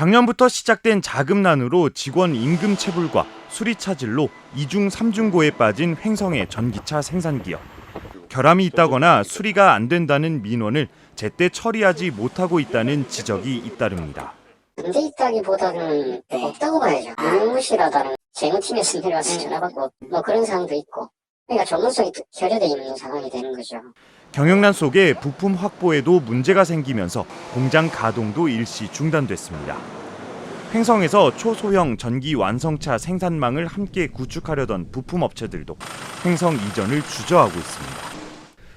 작년부터 시작된 자금난으로 직원 임금 체불과 수리 차질로 이중 삼중고에 빠진 횡성의 전기차 생산 기업. 결함이 있다거나 수리가 안 된다는 민원을 제때 처리하지 못하고 있다는 지적이 잇따릅니다. 문제 있다기보다는 없다고 봐야죠. 무무실하다는 재무팀에서 내려와서 전화받고 뭐 그런 상황도 있고 그러니까 전문성이 결여돼 있는 상황이 되는 거죠. 경영난 속에 부품 확보에도 문제가 생기면서 공장 가동도 일시 중단됐습니다. 횡성에서 초소형 전기 완성차 생산망을 함께 구축하려던 부품 업체들도 횡성 이전을 주저하고 있습니다.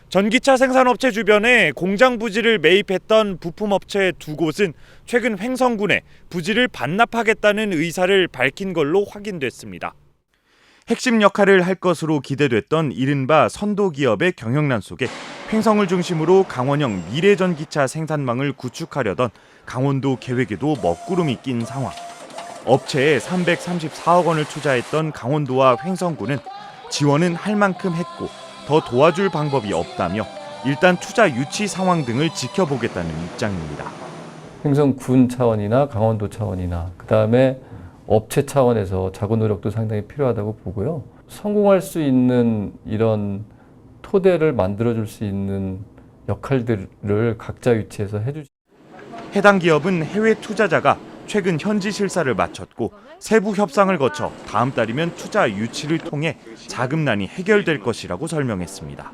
전기차 생산업체 주변에 공장 부지를 매입했던 부품업체 두 곳은 최근 횡성군에 부지를 반납하겠다는 의사를 밝힌 걸로 확인됐습니다. 핵심 역할을 할 것으로 기대됐던 이른바 선도 기업의 경영난 속에 횡성을 중심으로 강원형 미래전기차 생산망을 구축하려던 강원도 계획에도 먹구름이 낀 상황. 업체에 334억 원을 투자했던 강원도와 횡성군은 지원은 할 만큼 했고 더 도와줄 방법이 없다며 일단 투자 유치 상황 등을 지켜보겠다는 입장입니다. 횡성군 차원이나 강원도 차원이나 그 다음에 업체 차원에서 자구 노력도 상당히 필요하다고 보고요. 성공할 수 있는 이런 토대를 만들어줄 수 있는 역할들을 각자 위치해서 해주. 해당 기업은 해외 투자자가 최근 현지 실사를 마쳤고 세부 협상을 거쳐 다음 달이면 투자 유치를 통해 자금난이 해결될 것이라고 설명했습니다.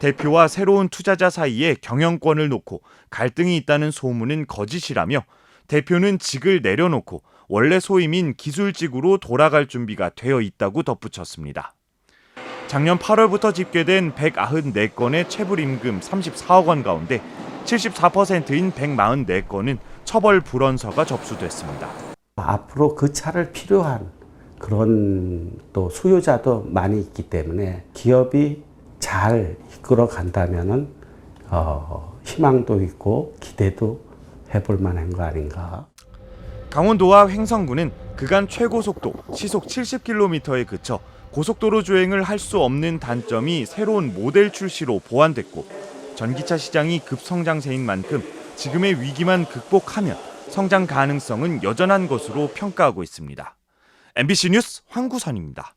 대표와 새로운 투자자 사이에 경영권을 놓고 갈등이 있다는 소문은 거짓이라며 대표는 직을 내려놓고 원래 소임인 기술직으로 돌아갈 준비가 되어 있다고 덧붙였습니다. 작년 8월부터 집계된 194건의 체불임금 34억 원 가운데 74%인 144건은 처벌 불원서가 접수됐습니다. 앞으로 그 차를 필요한 그런 또 수요자도 많이 있기 때문에 기업이 잘 이끌어 간다면은 어, 희망도 있고 기대도 해볼 만한 거 아닌가. 강원도와 횡성군은 그간 최고 속도 시속 70km에 그쳐 고속도로 주행을 할 수 없는 단점이 새로운 모델 출시로 보완됐고 전기차 시장이 급성장세인 만큼 지금의 위기만 극복하면 성장 가능성은 여전한 것으로 평가하고 있습니다. MBC 뉴스 황구선입니다.